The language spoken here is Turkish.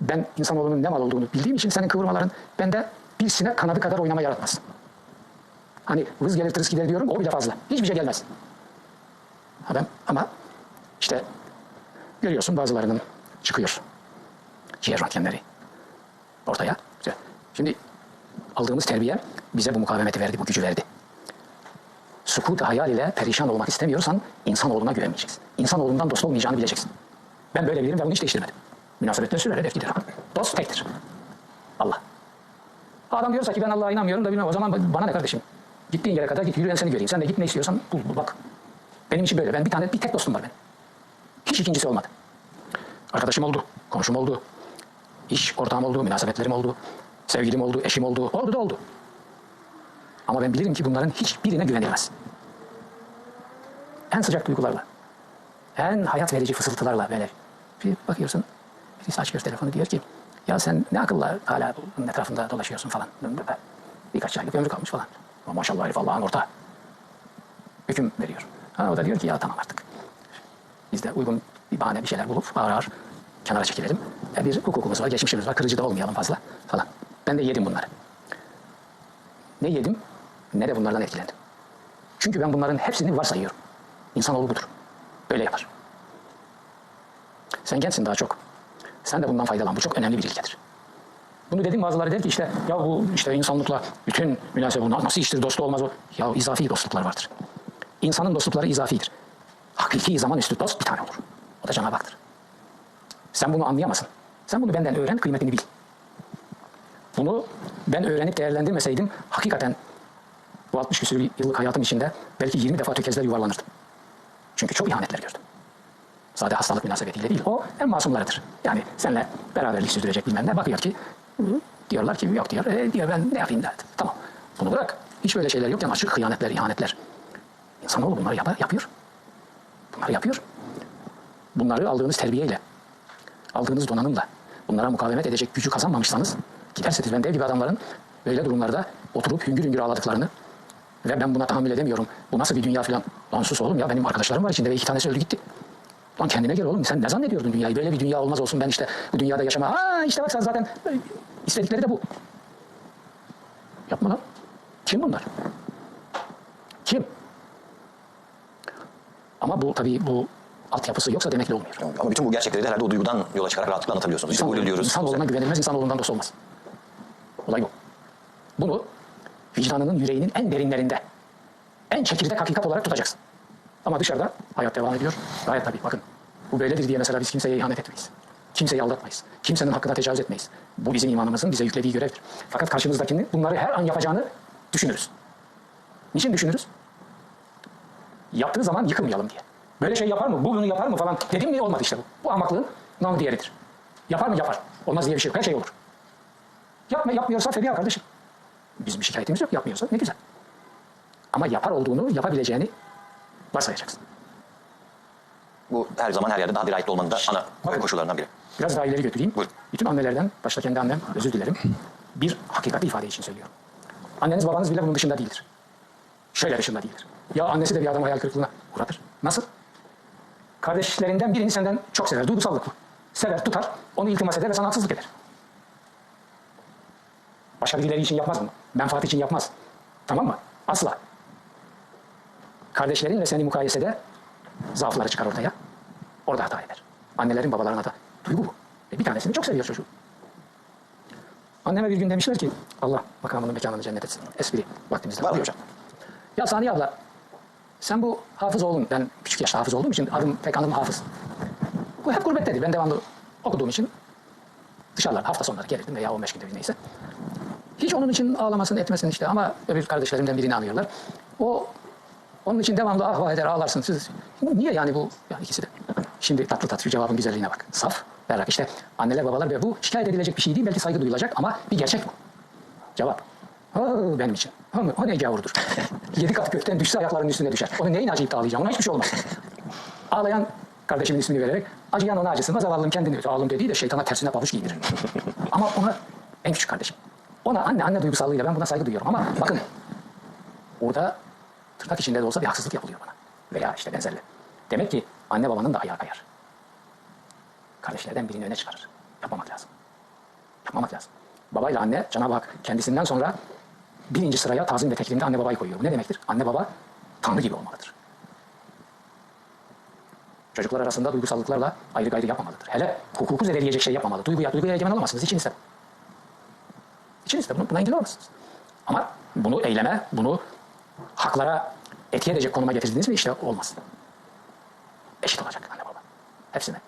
Ben insanoğlunun ne mal olduğunu bildiğim için senin kıvırmaların bende bir sinek kanadı kadar oynama yaratmaz. Hani vız gelir tırıs gider diyorum o bile fazla. Hiçbir şey gelmez. Ben, ama işte görüyorsun bazılarının çıkıyor. Ciğer röntgenleri ortaya. Şimdi aldığımız terbiye bize bu mukavemeti verdi, bu gücü verdi. Sukut hayal ile perişan olmak istemiyorsan insanoğluna güvenmeyeceksin. İnsanoğlundan dost olmayacağını bileceksin. Ben böyle bilirim ve bunu hiç değiştirmedim. Münasebetler sürer, hedef gider. Dost tektir. Allah. Adam diyorsa ki ben Allah'a inanmıyorum da bilmem o zaman bana ne kardeşim? Gittiğin yere kadar git yürü ben seni göreyim. Sen de git ne istiyorsan bul, bul bak. Benim için böyle. Ben bir tane bir tek dostum var benim. Hiç ikincisi olmadı. Arkadaşım oldu, komşum oldu, iş ortağım oldu, münasebetlerim oldu, sevgilim oldu, eşim oldu, oldu da oldu. Ama ben bilirim ki bunların hiçbirine güvenilmez. En sıcak duygularla, en hayat verici fısıltılarla böyle bir bakıyorsun, birisi açıyor telefonu diyor ki ya sen ne akılla hala bunun etrafında dolaşıyorsun falan. Birkaç aylık ömrü kalmış falan. Ama maşallah herif Allah'ın ortağı. Hüküm veriyor. Ha, o da diyor ki ya tamam artık. Biz de uygun bir bahane bir şeyler bulup ağır ağır kenara çekilelim. E bir hukukumuz var, geçmişimiz var, kırıcı da olmayalım fazla falan. Ben de yedim bunları. Ne yedim ne de bunlardan etkilendim. Çünkü ben bunların hepsini varsayıyorum. İnsanoğlu budur. Böyle yapar. Sen gençsin daha çok. Sen de bundan faydalan. Bu çok önemli bir ilkedir. Bunu dedim bazıları der ki işte ya bu işte insanlıkla bütün münasebet bunlar nasıl iştir dostu olmaz o. Ya izafi dostluklar vardır. İnsanın dostlukları izafidir. Hakiki zaman üstü dost bir tane olur. O da Cenab-ı Hak'tır. Sen bunu anlayamazsın. Sen bunu benden öğren, kıymetini bil. Bunu ben öğrenip değerlendirmeseydim hakikaten bu 60 küsur yıllık hayatım içinde belki 20 defa tökezler yuvarlanırdım. Çünkü çok ihanetler gördüm. Sadece hastalık münasebetiyle değil. O en masumlarıdır. Yani seninle beraberlik sürdürecek bilmem ne. Bakıyor ki diyorlar ki yok diyor. E, diyor ben ne yapayım derdi. Tamam. Bunu bırak. Hiç böyle şeyler yokken açık hıyanetler, ihanetler. İnsanoğlu bunları yapar, yapıyor. Bunları yapıyor. Bunları aldığınız terbiyeyle, aldığınız donanımla, bunlara mukavemet edecek gücü kazanmamışsanız giderseniz ben dev gibi adamların böyle durumlarda oturup hüngür hüngür ağladıklarını ve ben buna tahammül edemiyorum. Bu nasıl bir dünya filan. Lan sus oğlum ya benim arkadaşlarım var içinde ve iki tanesi öldü gitti. Lan kendine gel oğlum sen ne zannediyordun dünyayı? Böyle bir dünya olmaz olsun ben işte bu dünyada yaşama. Aa işte bak sen zaten e, istedikleri de bu. Yapma lan. Kim bunlar? Kim? Ama bu tabii bu altyapısı yoksa demekle olmuyor. Ama bütün bu gerçekleri de herhalde o duygudan yola çıkarak rahatlıkla anlatabiliyorsunuz. İşte İnsan, ulul diyoruz. insanoğluna güvenilmez, insanoğlundan dost olmaz. Olay bu. Bunu vicdanının yüreğinin en derinlerinde, en çekirdek hakikat olarak tutacaksın. Ama dışarıda hayat devam ediyor. Gayet tabii bakın. Bu böyledir diye mesela biz kimseye ihanet etmeyiz. Kimseyi aldatmayız. Kimsenin hakkına tecavüz etmeyiz. Bu bizim imanımızın bize yüklediği görevdir. Fakat karşımızdakinin bunları her an yapacağını düşünürüz. Niçin düşünürüz? Yaptığı zaman yıkılmayalım diye. Böyle şey yapar mı? Bu bunu yapar mı falan. Dedim mi olmadı işte bu. Bu ahmaklığın namı diğeridir. Yapar mı? Yapar. Olmaz diye bir şey yok. Her şey olur. Yapma, yapmıyorsa feriha kardeşim. Bizim şikayetimiz yok. Yapmıyorsa ne güzel. Ama yapar olduğunu, yapabileceğini varsayacaksın. Bu her zaman her yerde daha dirayetli olmanın da ana Bakın. koşullarından biri. Biraz daha ileri götüreyim. Buyurun. Bütün annelerden, başta kendi annem, özür dilerim. Bir hakikati ifade için söylüyorum. Anneniz babanız bile bunun dışında değildir. Şöyle dışında değildir. Ya annesi de bir adamı hayal kırıklığına uğratır. Nasıl? Kardeşlerinden birini senden çok sever, duygusallık bu. Sever, tutar, onu iltimas eder ve sana haksızlık eder. Başka birileri için yapmaz bunu. Menfaat için yapmaz. Tamam mı? Asla. Kardeşlerinle seni mukayesede zaafları çıkar ortaya. Orada hata eder. Annelerin babaların hata. Duygu bu. Ve bir tanesini çok seviyor çocuğu. Anneme bir gün demişler ki Allah makamının mekanını cennet etsin. Espri vaktimizde var hocam. Ya Saniye abla sen bu hafız oğlun. Ben küçük yaşta hafız olduğum için adım tek adım hafız. Bu hep gurbetteydi. Ben devamlı okuduğum için dışarılarda hafta sonları gelirdim veya 15 günde bir neyse. Hiç onun için ağlamasın etmesin işte ama öbür kardeşlerimden birini anıyorlar. O onun için devamlı ah vah eder ağlarsın siz. Niye yani bu yani ikisi de. Şimdi tatlı tatlı cevabın güzelliğine bak. Saf, berrak işte anneler babalar ve bu şikayet edilecek bir şey değil belki saygı duyulacak ama bir gerçek bu. Cevap. Ha, benim için. Ha, o ne gavurdur. Yedi kat gökten düşse ayaklarının üstüne düşer. Onu neyin acıyıp da ağlayacağım? Ona hiçbir şey olmaz. Ağlayan kardeşimin ismini vererek acıyan ona acısın. Zavallım kendini ağlım dediği de şeytana tersine pabuç giydirir. ama ona en küçük kardeşim. Ona anne anne duygusallığıyla ben buna saygı duyuyorum ama bakın orada tırnak içinde de olsa bir haksızlık yapılıyor bana. Veya işte benzerli. Demek ki anne babanın da ayağı kayar. Kardeşlerden birini öne çıkarır. Yapmamak lazım. yapmamak lazım. Babayla anne Cenab-ı Hak kendisinden sonra birinci sıraya tazim ve teklimde anne babayı koyuyor. Bu ne demektir? Anne baba Tanrı gibi olmalıdır. Çocuklar arasında duygusallıklarla ayrı gayrı yapmamalıdır. Hele hukuku zedeleyecek şey yapmamalı. Duyguya, duyguya egemen olamazsınız. İçin ister. İçin ister. Bunu, buna engel olamazsınız. Ama bunu eyleme, bunu haklara etki edecek konuma getirdiniz mi işte olmaz. Eşit olacak anne baba. Hepsine.